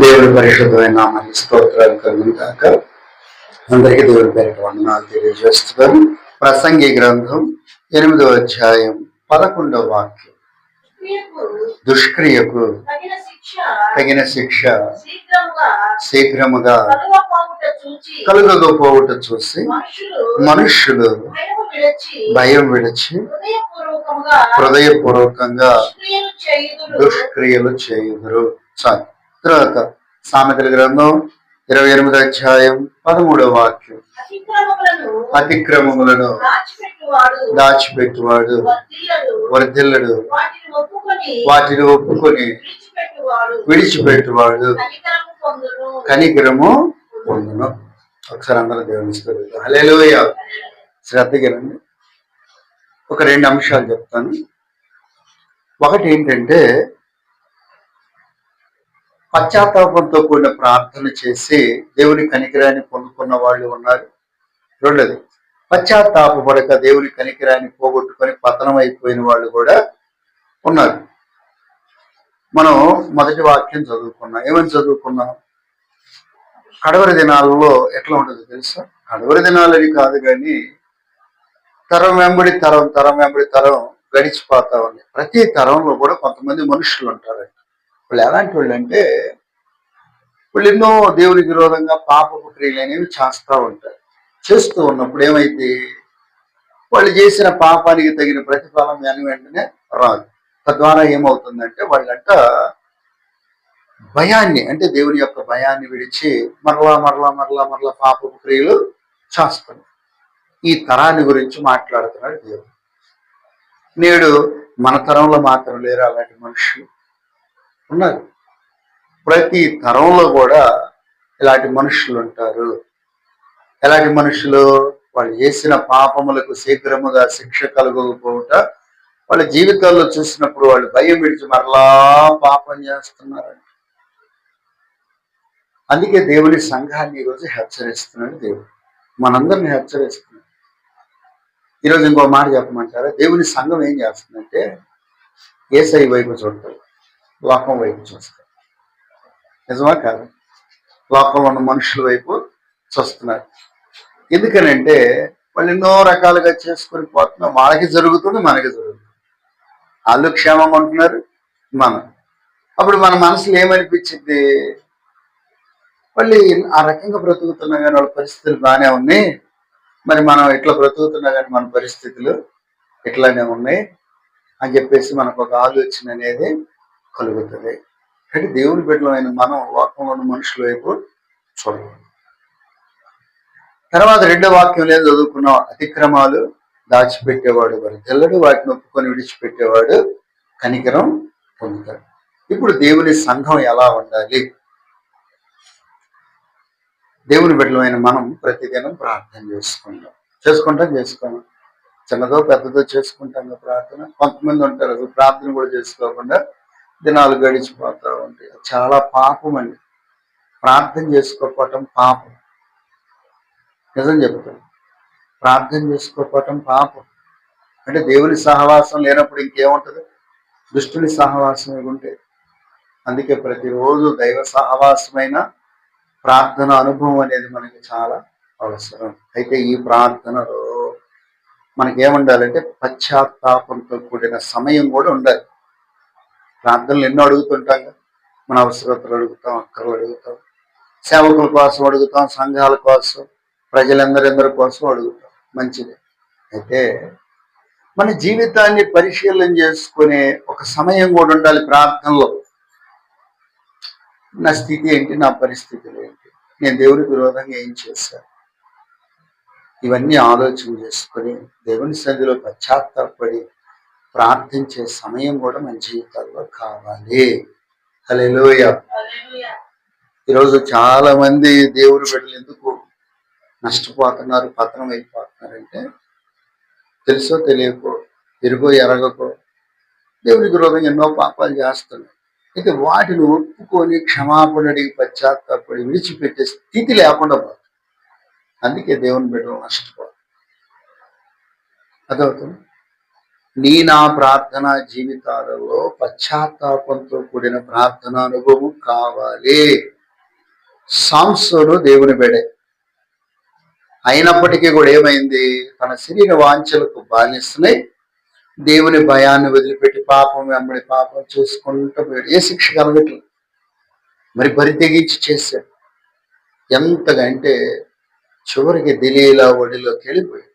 దేవుడి పరిశుద్ధమైన నామానికి స్తోత్రాలు కలుగును కాక అందరికీ దేవుడి పేరిట వందనాలు తెలియజేస్తున్నాను. ప్రసంగి గ్రంథం ఎనిమిదవ అధ్యాయం పదకొండవ వాక్యం. క్రియకు దుష్క్రియకు తగిన శిక్ష శీఘ్రముగా కలుగకపోవుట చూసి మనుషులు మనుష్యులు భయం విడిచి హృదయపూర్వకంగా దుష్క్రియలు చేయుదురు. చాలు. తర్వాత సామెతల గ్రంథం ఇరవై ఎనిమిది అధ్యాయం పదమూడవ వాక్యం. అతిక్రమములను దాచిపెట్టువాడు వర్ధిల్లడు. వాటిని ఒప్పుకొని విడిచిపెట్టువాడు. కనికరము పొందును. ఒకసారి అందరూ దేవుని హలేలోయ శ్రద్ధగిరండి ఒక రెండు అంశాలు చెప్తాను. ఒకటి ఏంటంటే పశ్చాత్తాపంతో కూడిన ప్రార్థన చేసి దేవుని కనికిరాన్ని పొందుకున్న వాళ్ళు ఉన్నారు. రెండోది పశ్చాత్తాపడక దేవుని కనికిరాన్ని పోగొట్టుకొని పతనం అయిపోయిన వాళ్ళు కూడా ఉన్నారు. మనం మొదటి వాక్యం చదువుకున్నాం. ఏమని చదువుకున్నాం? కడవరి దినాలలో ఎట్లా ఉంటుంది తెలుసా? కడవరి దినాలని కాదు కానీ తరం వెంబడి తరం తరం వెంబడి తరం గడిచిపోతా ఉంది. ప్రతి తరంలో కూడా కొంతమంది మనుషులు ఉంటారండి వాళ్ళు ఎలాంటి వాళ్ళు అంటే వాళ్ళు ఎన్నో దేవునికి విరోధంగా పాపపు క్రియలు అనేవి చేస్తూ ఉంటారు. చేస్తూ ఉన్నప్పుడు ఏమైతే వాళ్ళు చేసిన పాపానికి తగిన ప్రతిఫలం వెను వెంటనే రాదు. తద్వారా ఏమవుతుందంటే వాళ్ళంట భయాన్ని అంటే దేవుని యొక్క భయాన్ని విడిచి మరలా మరలా మరలా మరలా పాపపు క్రియలు చేస్తున్నారు. ఈ తరాన్ని గురించి మాట్లాడుతున్నాడు దేవుడు. నేడు మన తరంలో మాత్రం లేరు అలాంటి మనుషులు. ఉన్నారు ప్రతి తరంలో కూడా ఇలాంటి మనుషులు ఉంటారు. ఎలాంటి మనుషులు వాళ్ళు చేసిన పాపములకు శీఘ్రముగా శిక్ష కలగకపోవట వాళ్ళ జీవితాల్లో చూసినప్పుడు వాళ్ళు భయం విడిచి మరలా పాపం చేస్తున్నారంట. అందుకే దేవుని సంఘాన్ని ఈరోజు హెచ్చరిస్తున్నాడు దేవుడు. మనందరిని హెచ్చరిస్తున్నాడు. ఈరోజు ఇంకో మాట చెప్పమంటారా? దేవుని సంఘం ఏం చేస్తుందంటే ఏసై వైపు చూడతారు లోకం వైపు చూస్తారు నిజమా కాదు? లోకంలో ఉన్న మనుషుల వైపు చూస్తున్నారు. ఎందుకనంటే వాళ్ళు ఎన్నో రకాలుగా చేసుకొని పోతున్నారు. వాళ్ళకి జరుగుతుంది మనకి జరుగుతుంది. వాళ్ళు క్షేమం అంటున్నారు మనం. అప్పుడు మన మనసులో ఏమనిపించింది? మళ్ళీ ఆ రకంగా బ్రతుకుతున్నా కానీ వాళ్ళ పరిస్థితులు బాగానే ఉన్నాయి. మరి మనం ఇట్లా బ్రతుకుతున్నా కానీ మన పరిస్థితులు ఇట్లానే ఉన్నాయి అని చెప్పేసి మనకు ఒక ఆలోచన అనేది కలుగుతుంది. అంటే దేవుని బిడ్డలమైన మనం లోకంలో ఉన్న మనుషుల వైపు చూడాలి తర్వాత రెండో వాక్యం లేదు చదువుకున్న అతిక్రమాలు దాచిపెట్టేవాడు వారి తెల్లడు వాటిని ఒప్పుకొని విడిచిపెట్టేవాడు కనికరం పొందుతాడు. ఇప్పుడు దేవుని సంఘం ఎలా ఉండాలి? దేవుని బిడ్డలమైన మనం ప్రతిదినం ప్రార్థన చేసుకుంటాం. చేసుకుంటాం చేసుకోము. చిన్నదో పెద్దదో చేసుకుంటాం ప్రార్థన. కొంతమంది ఉంటారు ప్రార్థన కూడా చేసుకోకుండా దినాలు గడిచిపోతూ ఉంటాయి. చాలా పాపం అండి. ప్రార్థన చేసుకోకపోవటం పాపం. నిజం చెప్తాను ప్రార్థన చేసుకోకపోవటం పాపం. అంటే దేవుని సహవాసం లేనప్పుడు ఇంకేముంటది? దుష్టుని సహవాసం ఉంటే. అందుకే ప్రతిరోజు దైవ సహవాసమైన ప్రార్థన అనుభవం అనేది మనకి చాలా అవసరం. అయితే ఈ ప్రార్థనలో మనకి ఏముండాలంటే పశ్చాత్తాపంతో కూడిన సమయం కూడా ఉండాలి. ప్రార్థనలు ఎన్నో అడుగుతుంటాం మన అవసరతలు అడుగుతాం అక్కర్లు అడుగుతాం. సేవకుల కోసం అడుగుతాం సంఘాల కోసం ప్రజలందరందరి కోసం అడుగుతాం. మంచిది. అయితే మన జీవితాన్ని పరిశీలన చేసుకునే ఒక సమయం కూడా ఉండాలి ప్రార్థనలో. నా స్థితి ఏంటి నా పరిస్థితులు ఏంటి? నేను దేవునికి విరోధంగా ఏం చేశాను? ఇవన్నీ ఆలోచన చేసుకొని దేవుని సన్నిధిలో పశ్చాత్తాపడి ప్రార్థించే సమయం కూడా మన జీవితాల్లో కావాలి. హల్లెలూయా. ఈరోజు చాలా మంది దేవుని బిడ్డలు ఎందుకు నష్టపోతున్నారు పతనం అయిపోతున్నారంటే తెలుసో తెలియకో ఎరుగో ఎరగకో దేవునికి విరోధంగా ఎన్నో పాపాలు చేస్తున్నారు అయితే వాటిని ఒప్పుకొని క్షమాపణ అడిగి పశ్చాత్తాపడి విడిచిపెట్టే స్థితి లేకుండా పోతుంది. అందుకే దేవుని బిడ్డలు నష్టపోతుంది అదవుతుంది నీ నా ప్రార్థన జీవితాలలో పశ్చాత్తాపంతో కూడిన ప్రార్థన అనుభవం కావాలి. సాంసోను దేవుని బెడే అయినప్పటికీ కూడా ఏమైంది? తన శరీర వాంఛలకు బానిస్తున్నాయి దేవుని భయాన్ని వదిలిపెట్టి పాపం వెంబడి పాపం చూసుకుంటూ పోయాడు. ఏ శిక్ష కలగట్లేదు. మరి బరి తెగించి చేశాడు. ఎంతగా అంటే చివరికి దిలీలా ఒడిలోకి వెళ్ళిపోయాడు.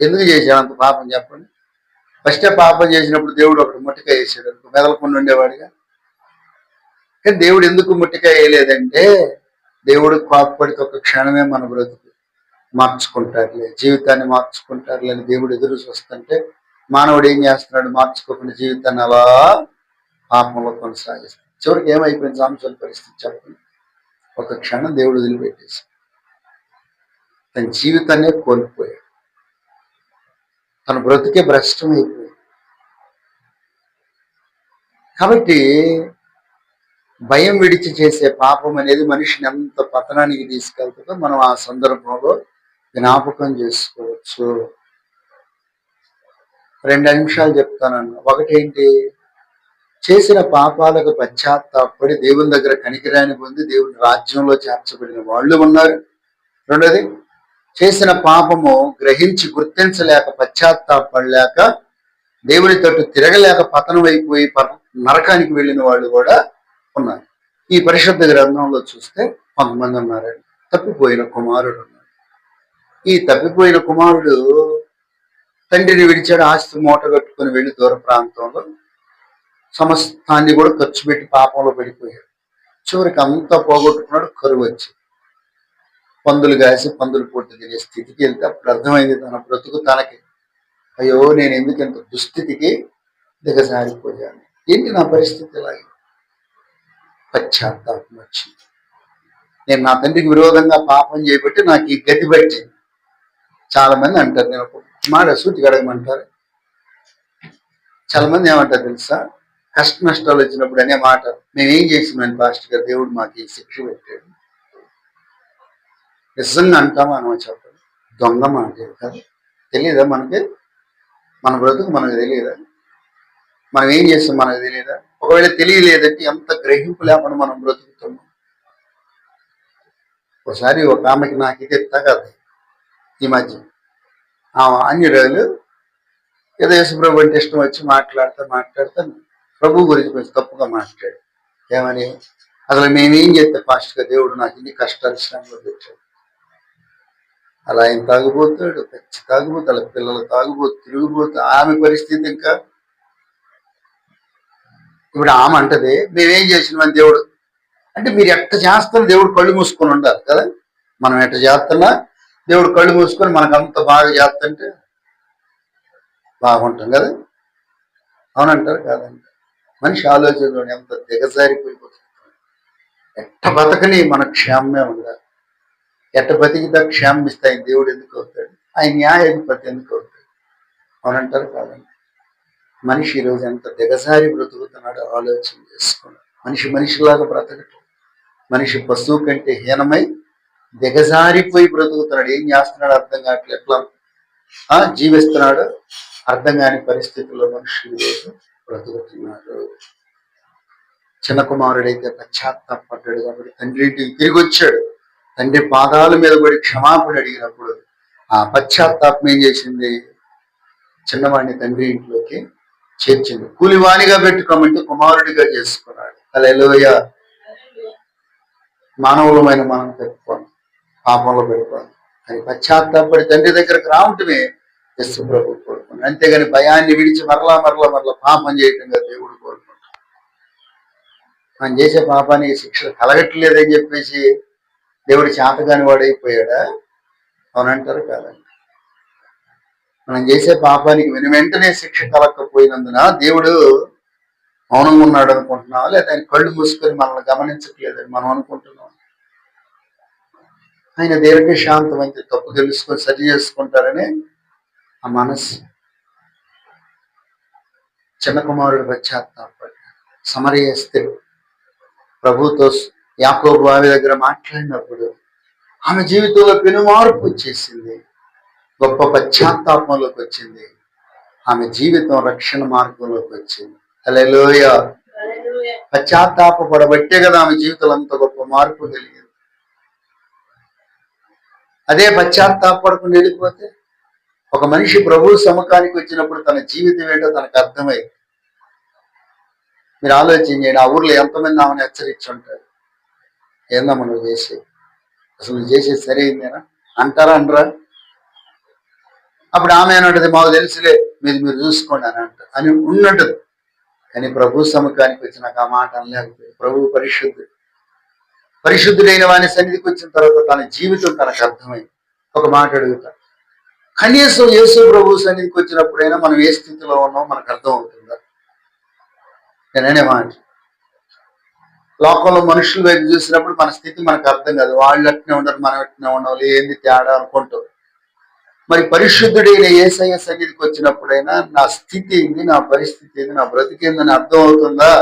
ఎందుకు చేశాను అంత పాపం చెప్పండి? ఫస్టే పాపం చేసినప్పుడు దేవుడు ఒకటి ముట్టికాయ వేసాడు అనుకో మెదలకుండా ఉండేవాడిగా. కానీ దేవుడు ఎందుకు ముట్టికాయ వేయలేదంటే దేవుడు కోపపడితే ఒక క్షణమే మన బ్రతుకు మార్చుకుంటారులే జీవితాన్ని మార్చుకుంటారులే అని దేవుడు ఎదురు చూస్తుంటే మానవుడు ఏం చేస్తున్నాడు? మార్చుకోకుండా జీవితాన్ని అలా పాపంలో కొనసాగిస్తాడు. చివరికి ఏమైపోయింది సాంసల పరిస్థితి చెప్పండి? ఒక క్షణం దేవుడు వదిలిపెట్టేసి తన జీవితాన్నే కోల్పోయాడు. తన బ్రతికే భ్రష్టం అయిపోయింది. కాబట్టి భయం విడిచి చేసే పాపం అనేది మనిషిని ఎంత పతనానికి తీసుకెళ్తుందో మనం ఆ సందర్భంలో జ్ఞాపకం చేసుకోవచ్చు. రెండు నిమిషాలు చెప్తానన్న. ఒకటేంటి? చేసిన పాపాలకు పశ్చాత్తాపడి దేవుని దగ్గర కనికిరాని పొంది దేవుని రాజ్యంలో చేర్చబడిన వాళ్ళు ఉన్నారు. రెండోది చేసిన పాపము గ్రహించి గుర్తించలేక పశ్చాత్తాపడలేక దేవుని తట్టు తిరగలేక పతనం అయిపోయి పర- నరకానికి వెళ్ళిన వాళ్ళు కూడా ఉన్నారు. ఈ పరిశుద్ధ గ్రంథంలో చూస్తే కొంతమంది ఉన్నారండి తప్పిపోయిన కుమారుడు ఉన్నాడు. ఈ తప్పిపోయిన కుమారుడు తండ్రిని విడిచాడు ఆస్తి మూట కట్టుకుని వెళ్ళి దూర ప్రాంతంలో సమస్తాన్ని కూడా ఖర్చు పెట్టి పాపంలో పడిపోయాడు. చివరికి అంతా పోగొట్టుకున్నాడు కరువు వచ్చి పందులు కాసి పందులు పూర్తి తినే స్థితికి వెళ్తే అప్పుడు అర్థమైంది తన బ్రతుకు తనకి. అయ్యో నేను ఎందుకు ఇంత దుస్థితికి దిగజారిపోయాను? ఏంటి నా పరిస్థితి ఇలాగే? పశ్చాత్తాపం వచ్చింది. నేను నా తండ్రికి విరోధంగా పాపం చేయబట్టి నాకు ఈ గతి పట్టింది. చాలా మంది అంటారు నేను మాట సూటికి అడగమంటారు? చాలా మంది ఏమంటారు తెలుసా? కష్ట నష్టాలు వచ్చినప్పుడు అనే మాట మేమేం చేసినాం? పాస్టర్ గారు దేవుడు మాకు ఈ శిక్ష పెట్టాడు. నిజంగా అంటామా అని చెప్పండి దొంగ మనకి కాదు. తెలియదా మనకి? మన బ్రతుకు మనకు తెలియదా మనం ఏం చేస్తాం మనకు తెలియదా ఒకవేళ తెలియలేదంటే ఎంత గ్రహింపు లేకుండా మనం బ్రతుకుతున్నాం? ఒకసారి ఒక ఆమెకి నాకు ఇది తగదు ఈ మధ్య. ఆమె అన్యురాలు ఏదో యేసుప్రభు అంటే ఇష్టం వచ్చి మాట్లాడతా మాట్లాడుతూ ప్రభు గురించి కొంచెం తప్పుగా మాట్లాడు. ఏమని? అసలు మేమేం చేస్తే ఫాస్ట్గా దేవుడు నాకు ఇన్ని కష్టాలు శ్రమలు పెట్టాడు. అలా ఆయన తాగుబోతాడు పచ్చి తాగుబోతు అలా పిల్లలు తాగుబోతు తిరుగుబోతు ఆమె పరిస్థితి ఇంకా ఇప్పుడు ఆమె అంటది మేమేం చేసినామని దేవుడు? అంటే మీరు ఎట్ట చేస్తారో దేవుడు కళ్ళు మూసుకొని ఉండాలి కదా? మనం ఎట్ట చేస్తున్నా దేవుడు కళ్ళు మూసుకొని మనకు అంత బాగా చేస్తుంటే బాగుంటాం కదా? అవునంటారు కాదండి. మనిషి ఆలోచనలో ఎంత దిగజారిపోయిపోతుంది. ఎట్ట బతకని మన క్షేమమే ఉండాలి ఎట్ట బతికితే క్షేమం ఇస్తే ఆయన దేవుడు ఎందుకు అవుతాడు? ఆయన న్యాయాధిపతి ఎందుకు అవుతాడు? అవునంటారు కాదండి. మనిషి ఈరోజు ఎంత దిగజారి బ్రతుకుతున్నాడో ఆలోచన చేసుకోండి మనిషి మనిషిలాగా బ్రతకటం. మనిషి పశువు కంటే హీనమై దిగజారిపోయి బ్రతుకుతున్నాడు. ఏం చేస్తున్నాడు అర్థం కావట్లేదు. ఎట్లా? ఆ, జీవిస్తున్నాడు అర్థం కాని పరిస్థితుల్లో మనుషులు బ్రతుకుతున్నాడు. చిన్న కుమారుడైతే పశ్చాత్తాపడ్డాడు కాబట్టి తండ్రి ఇంటికి తిరిగి వచ్చాడు. తండ్రి పాదాల మీద పడి క్షమాపణ అడిగినప్పుడు ఆ పశ్చాత్తాపం ఏం చేసింది? చిన్నవాడిని తండ్రి ఇంట్లోకి చేర్చింది. కూలివాణిగా పెట్టుకోమంటే కుమారుడిగా చేసుకున్నాడు. అలెలోయ మానవులమైన మనం పెట్టుకోండి పాపంలో పెట్టుకోండి కానీ పశ్చాత్తాపడి తండ్రి దగ్గరకు రావటమే యస్సు ప్రభు కోరుకున్నాడు అంతేగాని భయాన్ని విడిచి మరలా మరలా మరలా పాపం చేయటంగా దేవుడు కోరుకుంటాడు మనం చేసే పాపానికి శిక్ష కలగట్లేదని చెప్పేసి దేవుడు చేతగాని వాడైపోయాడా? అవునంటారు కాదండి మనం చేసే పాపానికి వెను వెంటనే శిక్ష కలగకపోయినందున దేవుడు మౌనంగా ఉన్నాడు అనుకుంటున్నావా? లేదా ఆయన కళ్ళు మూసుకొని మనల్ని గమనించట్లేదని మనం అనుకుంటున్నాం ఆయన దీర్ఘ అయితే తప్పు తెలుసుకొని సరి చేసుకుంటారని ఆ మనస్సు చిన్న కుమారుడు పశ్చాత్తాపడి సమరయ ప్రభుతో యాకోబు ఆమె దగ్గర మాట్లాడినప్పుడు ఆమె జీవితంలో పెను మార్పు వచ్చేసింది గొప్ప పశ్చాత్తాపంలోకి వచ్చింది. ఆమె జీవితం రక్షణ మార్గంలోకి వచ్చింది. హల్లెలూయ. హల్లెలూయా. పశ్చాత్తాపడబట్టే కదా ఆమె జీవితంలో అంత గొప్ప మార్పు కలిగింది. అదే పశ్చాత్తాపడకుండా వెళ్ళిపోతే ఒక మనిషి ప్రభు సముఖానికి వచ్చినప్పుడు తన జీవితం ఏంటో తనకు అర్థమైంది. మీరు ఆలోచన చేయండి ఆ ఊర్లో ఎంతమంది ఆమెను హెచ్చరించి ఉంటారు? ఏందమ్మా నువ్వు చేసి అసలు నువ్వు చేసేది సరైందేనా? అంటారా అనరా అప్పుడు ఆమె అన్నది మాకు తెలుసులే మీరు మీరు చూసుకోండి అని అంట అని ఉన్నట్టు కానీ ప్రభు సముఖానికి వచ్చి నాకు ఆ మాట అనలేకపోయింది ప్రభు పరిశుద్ధుడు. పరిశుద్ధుడైన వాని సన్నిధికి వచ్చిన తర్వాత తన జీవితం తనకు అర్థమైంది. ఒక మాట అడుగుతా. కనీసం యేసు ప్రభు సన్నిధికి వచ్చినప్పుడైనా మనం ఏ స్థితిలో ఉన్నామో మనకు అర్థం అవుతుందా? నేననే మాట. లోకంలో మనుషుల వైపు చూసినప్పుడు మన స్థితి మనకు అర్థం కాదు. వాళ్ళు అట్నే ఉండరు మనం అట్నే ఉండాలి ఏంది తేడా అనుకుంటాం. మరి పరిశుద్ధుడైన ఏసయ్య సన్నిధికి వచ్చినప్పుడైనా నా స్థితి ఏంది నా పరిస్థితి ఏంది నా బ్రతికేందని అర్థం అవుతుందా?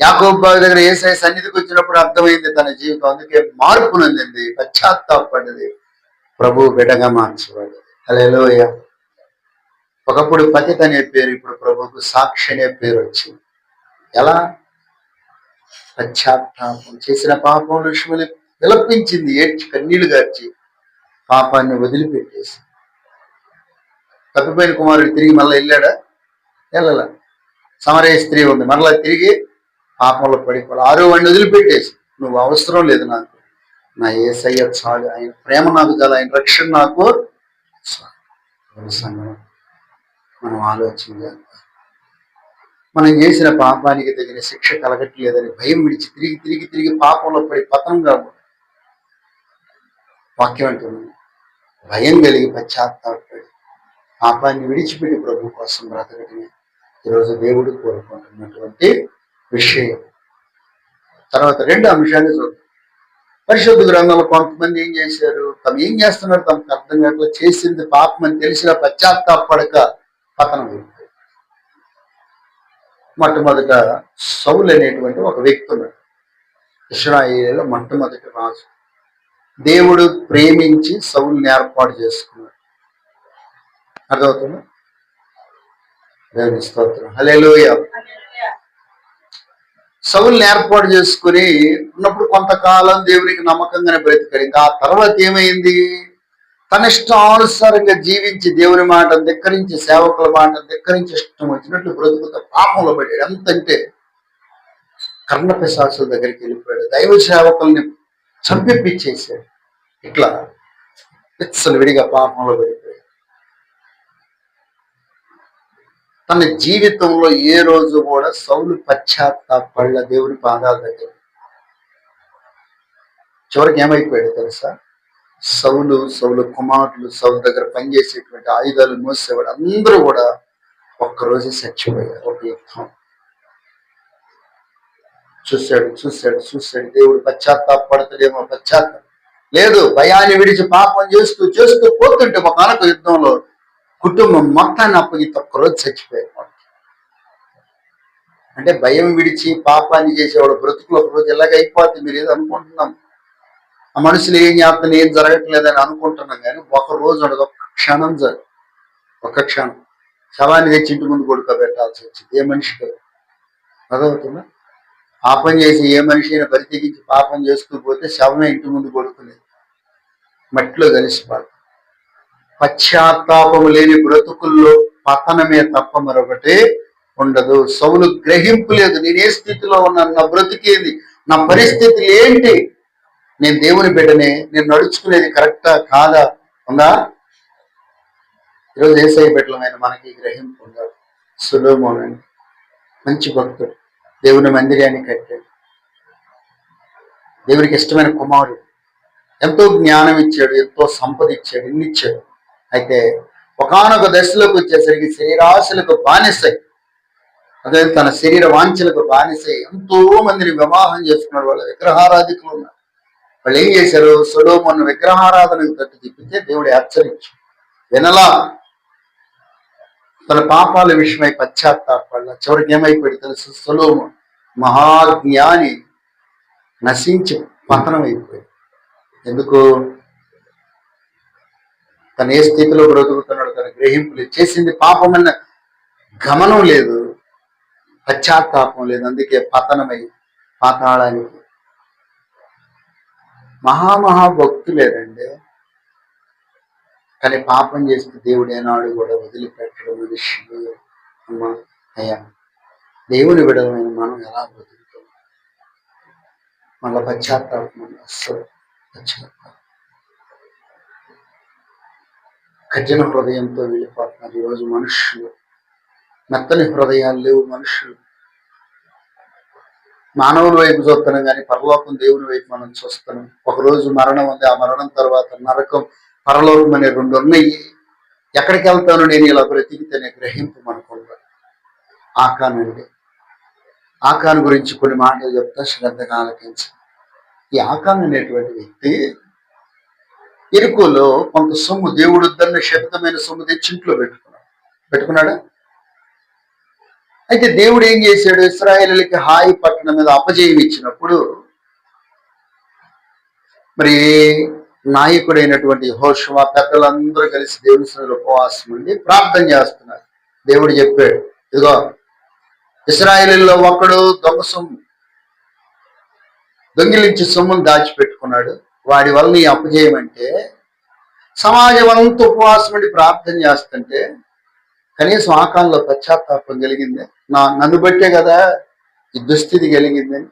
యాకోబ్ బావి దగ్గర ఏసఐ సన్నిధికి వచ్చినప్పుడు అర్థమైంది తన జీవితం. అందుకే మార్పు నొందింది పశ్చాత్తాపడింది ప్రభు బిడగా మార్చబడింది. హలోయ ఒకప్పుడు పతిత అనే పేరు ఇప్పుడు ప్రభువుకు సాక్షి అనే పేరు వచ్చింది. ఎలా? పశ్చాత్తాపం చేసిన పాపం విషయములు విలపించింది ఏడ్చి కన్నీళ్ళు గార్చి పాపాన్ని వదిలిపెట్టేసి తప్పిపోయిన కుమారుడు తిరిగి మళ్ళీ వెళ్ళాడా? వెళ్ళాల. సమరయ స్త్రీ ఉంది మరలా తిరిగి పాపంలో పడిపోవాలి ఆరో వాడిని వదిలిపెట్టేసి నువ్వు అవసరం లేదు నాకు. నా ఏసయ్య చాలు. ఆయన ప్రేమ నాకు చాలు. ఆయన రక్షణ నాకు చాలు. మనం ఆలోచన చేద్దాం మనం చేసిన పాపానికి తగిన శిక్ష కలగట్లేదని భయం విడిచి తిరిగి తిరిగి తిరిగి పాపంలో పడి పతనం కాదు వాక్యం అంటుంది. భయం కలిగి పశ్చాత్తాపడి పాపాన్ని విడిచిపెట్టి ప్రభు కోసం బ్రతకటమే ఈరోజు దేవుడు కోరుకుంటున్నటువంటి విషయం. తర్వాత రెండు అంశాలు చూద్దాం. పరిశుద్ధ గ్రంథంలో కొంతమంది ఏం చేశారు? తమ ఏం చేస్తున్నారు తమకు అర్థం కాకుండా చేసింది పాపం అని తెలిసిన పశ్చాత్తాపడక పతనం అయిపోయింది మొట్టమొదట సౌలు అనేటువంటి ఒక వ్యక్తి ఉన్నాడు. ఇస్రాయిలో మొట్టమొదటి రాజు. దేవుడు ప్రేమించి సౌల్ని ఏర్పాటు చేసుకున్నాడు. అర్థమవుతుందా? దేవుని స్తోత్రం. హలేలోయ సౌల్ని ఏర్పాటు చేసుకుని ఉన్నప్పుడు కొంతకాలం దేవునికి నమ్మకంగానే బ్రతికాడు ఇంకా ఆ తర్వాత ఏమైంది? తన ఇష్టానుసారంగా జీవించి దేవుని మాట ధిక్కరించి సేవకుల మాట ధిక్కరించి ఇష్టం వచ్చినట్లు బ్రతుకుతా పాపంలో పడాడు ఎంతంటే కర్ణ పిశాసుల దగ్గరికి వెళ్ళిపోయాడు. దైవ సేవకుల్ని చంపిప్పించేసాడు ఇట్లా పిచ్చలు విడిగా పాపంలో పడిపోయాడు. తన జీవితంలో ఏ రోజు కూడా సౌలు పశ్చాత్తాపళ్ళ దేవుని పాదాల దగ్గర. చివరికి ఏమైపోయాడు తెలుసా? సౌలు సౌలు కుమారులు సౌలు దగ్గర పనిచేసేటువంటి ఆయుధాలు మోసేవాడు అందరూ కూడా ఒక్కరోజే చచ్చిపోయారు. ఒక యుద్ధం. చూశాడు చూశాడు చూశాడు. దేవుడు పశ్చాత్తాపడతాడేమో పశ్చాత్తాపం. లేదు భయాన్ని విడిచి పాపం చేస్తూ చేస్తూ పోతుంటే ఒక యుద్ధంలో కుటుంబం మొత్తాన్ని అప్పగితే ఒక్కరోజు చచ్చిపోయారు అంటే భయం విడిచి పాపాన్ని చేసేవాడు బ్రతుకులు ఒక రోజు మీరు ఏదో అనుకుంటున్నాం. ఆ మనుషులు ఏం చేస్తున్నా ఏం జరగట్లేదని అనుకుంటున్నాం కానీ ఒక రోజు ఉండదు ఒక క్షణం జరగదు ఒక క్షణం. శవాన్ని తెచ్చి ఇంటి ముందు కొడుకోబెట్టాల్సి వచ్చింది. ఏ మనిషికి అదవుతుందా పాపం చేసి ఏ మనిషి అయినా బరి పాపం చేస్తూ పోతే శవమే ఇంటి ముందు కొడుకునేది మట్టిలో కలిసిపోదు. పశ్చాత్తాపము లేని బ్రతుకుల్లో పతనమే తప్ప మరొకటి ఉండదు. సౌలు గ్రహింపు లేదు. నేను ఏ స్థితిలో ఉన్నాను. నా బ్రతికేది? నా పరిస్థితి ఏంటి? నేను దేవుని బిడ్డనే నేను నడుచుకునేది కరెక్టా కాదా? ఉందా? ఈరోజు ఏసై బిడ్డలమైన మనకి గ్రహింపు ఉండదు సులోమోనండి మంచి భక్తుడు. దేవుని మందిరాన్ని కట్టాడు. దేవునికి ఇష్టమైన కుమారుడు. ఎంతో జ్ఞానం ఇచ్చాడు ఎంతో సంపద ఇచ్చాడు ఇన్ని ఇచ్చాడు? అయితే ఒకానొక దశలోకి వచ్చేసరికి శరీరాశలకు బానిసై అదే తన శరీర వాంఛలకు బానిసై ఎంతో మందిని వివాహం చేసుకున్నారు వాళ్ళ విగ్రహారాధికులు ఉన్నారు. వాళ్ళు ఏం చేశారు? సొలోమోను విగ్రహారాధనకు తట్టు తిప్పితే దేవుడు హెచ్చరించు వినలా తన పాపాల విషయమై పశ్చాత్తాపడ చివరికి ఏమైపోయాడు తెలుసు? సులోము మహాజ్ఞాని నశించి పతనం అయిపోయాడు ఎందుకు? తను ఏ స్థితిలో బ్రతుకుతున్నాడు తన గ్రహింపులు చేసింది పాపమన్న గమనం లేదు. పశ్చాత్తాపం లేదు. అందుకే పతనమై పాతాళానికి మహామహా భక్తులేరండి కానీ పాపం చేస్తే దేవుడు ఏనాడు కూడా వదిలిపెట్టడం మనుషులు అమ్మ అయ్యా దేవుని విడమైన మనం ఎలా బ్రతుకుతాం? మళ్ళీ పశ్చాత్తాపం అస్సలు పశ్చాత్తాపం. కఠిన హృదయంతో వెళ్ళిపోతున్నారు ఈరోజు మనుషులు. మెత్తని హృదయాలు లేవు మనుషులు. మానవుల వైపు చూస్తున్నాం కానీ పరలోకం దేవుని వైపు మనం చూస్తున్నాం. ఒకరోజు మరణం ఉంది. ఆ మరణం తర్వాత నరకం పరలోకం అనే రెండు ఉన్నాయి. ఎక్కడికి వెళ్తాను నేను ఇలా బ్రతికితేనే గ్రహింపు మనకుండా ఆకానండి ఆకాన్ గురించి కొన్ని మాటలు చెప్తా శ్రద్ధగా ఆలకించి. ఈ ఆకాన్ అనేటువంటి వ్యక్తి ఇరుకులో కొంత సొమ్ము దేవుడు దన్న శబ్దమైన సొమ్ము తెచ్చి ఇంట్లో పెట్టుకున్నాడు. పెట్టుకున్నాడా? అయితే దేవుడు ఏం చేశాడు? ఇస్రాయేలీలకి హాయి పట్టణం మీద అపజయం ఇచ్చినప్పుడు మరి నాయకుడైనటువంటి హోషవా పెద్దలందరూ కలిసి దేవుని సన్నిధిలో ఉపవాసం ఉండి ప్రార్థన చేస్తున్నారు. దేవుడు చెప్పాడు ఇదిగో ఇస్రాయేలీలో ఒకడు దొంగ సొమ్ము దొంగిలించి సొమ్మును దాచిపెట్టుకున్నాడు. వాడి వల్ల నీ అపజయం అంటే సమాజం అంతా ఉపవాసం ఉండి ప్రార్థన చేస్తుంటే కనీసం ఆకాలంలో పశ్చాత్తాపం కలిగింది. నా నన్ను బట్టే కదా ఈ దుస్థితి కలిగిందని.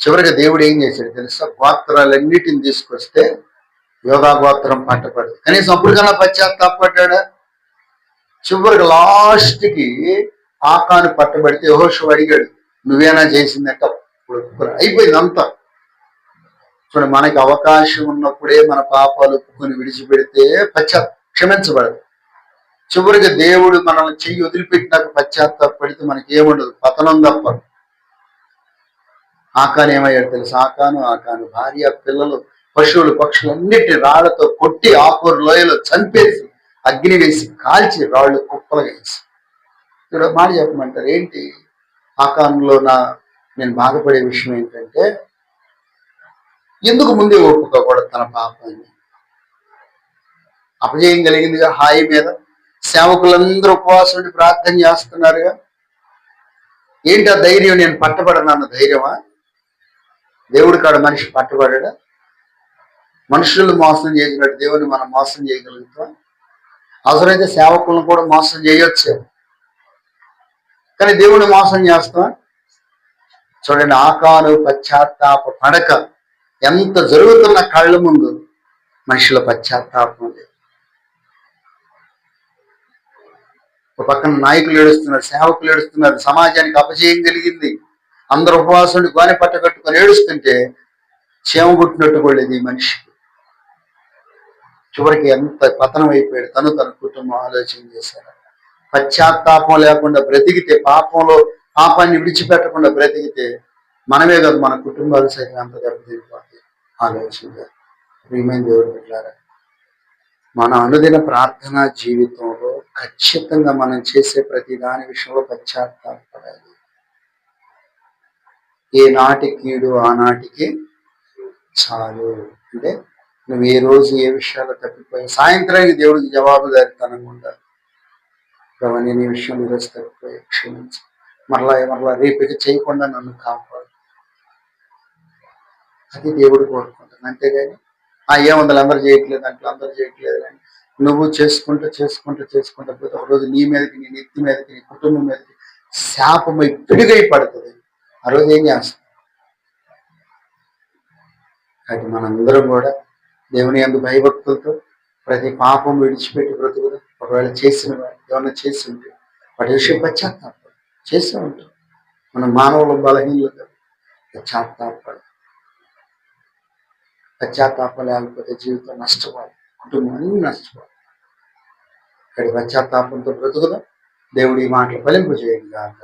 చివరిగా దేవుడు ఏం చేశాడు తెలుసా? గోత్రాలన్నిటిని తీసుకొస్తే యోగా గోత్రం పట్టపడదు కనీసం అప్పటికన్నా పశ్చాత్తాపడ్డా చివరికి లాస్ట్కి ఆకాను పట్టబడితే యహోషు అడిగాడు నువ్వేనా చేసిందంట? అప్పుడు అయిపోయింది అంతా. చూడండి మనకి అవకాశం ఉన్నప్పుడే మన పాపాలు ఒప్పుకొని విడిచిపెడితే పశ్చాత్ క్షమించబడదు. చివరికి దేవుడు మనల్ని చెయ్యి వదిలిపెట్టినాక పశ్చాత్తాపడితే మనకి ఏముండదు? పతనం తప్ప. ఆకాను ఏమయ్యాడు తెలుసు? ఆకాను ఆకాను భార్య పిల్లలు పశువులు పక్షులు అన్నిటిని రాళ్ళతో కొట్టి ఆకూరు లోయలో చంపేసి అగ్ని వేసి కాల్చి రాళ్ళు కుప్పలుగా వేసి. ఇక్కడ మాట చెప్పమంటారు ఏంటి? ఆకారంలో నా నేను బాధపడే విషయం ఏంటంటే ఎందుకు ముందే ఒప్పుకోకూడదు తన పాపాన్ని? అపజయం కలిగిందిగా హాయి మీద. సేవకులందరూ ఉపవాసం ప్రార్థన చేస్తున్నారుగా. ఏంటి ఆ ధైర్యం? నేను పట్టబడనన్న ధైర్యమా? దేవుడు కాడ మనిషి పట్టబడడా? మనుషులు మోసం చేసినట్టు దేవుని మనం మోసం చేయగలుగుతాం. అవసరమైతే సేవకులను కూడా మోసం చేయొచ్చు. కానీ దేవుని మోసం చేస్తాం. చూడండి ఆకాలు పశ్చాత్తాప పడక ఎంత జరుగుతున్న కళ్ళ ముందు మనుషుల పశ్చాత్తాపం లేదు ఒక పక్కన నాయకులు ఏడుస్తున్నారు సేవకులు ఏడుస్తున్నారు సమాజానికి అపజయం కలిగింది. అందరు ఉపవాసం గోనె పట్ట కట్టుకొని ఏడుస్తుంటే క్షేమ పుట్టినట్టు ఈ మనిషి. చివరికి ఎంత పతనం అయిపోయాడు తను తన కుటుంబం ఆలోచన చేశారు. పశ్చాత్తాపం లేకుండా బ్రతికితే పాపంలో పాపాన్ని విడిచిపెట్టకుండా బ్రతికితే మనమే కాదు మన కుటుంబాలు సైతం అంత దెబ్బతింటుంది ఆలోచన ప్రియమైన దేవుడు పెట్టారా మన అనుదిన ప్రార్థనా జీవితం ఖచ్చితంగా మనం చేసే ప్రతి దాని విషయంలో పశ్చాత్తాపడాలి ఏ నాటి కీడు ఆనాటికి చాలు. అంటే నువ్వు ఏ రోజు ఏ విషయాలు తప్పిపోయి సాయంత్రానికి దేవుడికి జవాబుదారితనంగా ఉండాలి. ప్రభు నేను ఈ విషయం ఈరోజు తప్పిపోయి క్షమించి. మరలా మరలా రేపటి చేయకుండా నన్ను కాపాడు. అది దేవుడు కోరుకుంటాను అంతేగాని ఆ ఏముందలు అందరు చేయట్లేదు అంటే అందరు చేయట్లేదు అంటే నువ్వు చేసుకుంటూ చేసుకుంటూ చేసుకుంటూ పోతే ఒక రోజు నీ మీదకి నీ నెత్తి మీదకి నీ కుటుంబం మీదకి శాపమై పిడుగై పడుతుంది. ఆ రోజు ఏం చేస్తాం? కాబట్టి మనందరం కూడా దేవుని అందు భయభక్తులతో ప్రతి పాపం విడిచిపెట్టి బ్రతుకుదు. ఒకవేళ చేసిన ఏమన్నా చేసి ఉంటే వాటి విషయం పశ్చాత్తాపడు చేసే ఉంటాం. మన మానవుల బలహీనత పశ్చాత్తాపడు పశ్చాత్తాపం లేకపోతే జీవితం నష్టపోదు కుటుంబాన్ని నష్టపోతాం. ఇక్కడ పశ్చాత్తాపంతో బ్రతుకుదాం. దేవుడి మాటలు ఫలింపు చేయండి కాక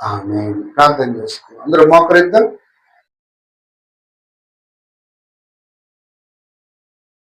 ఆమె ప్రార్థన చేసుకో అందరూ మోకరిద్దాం.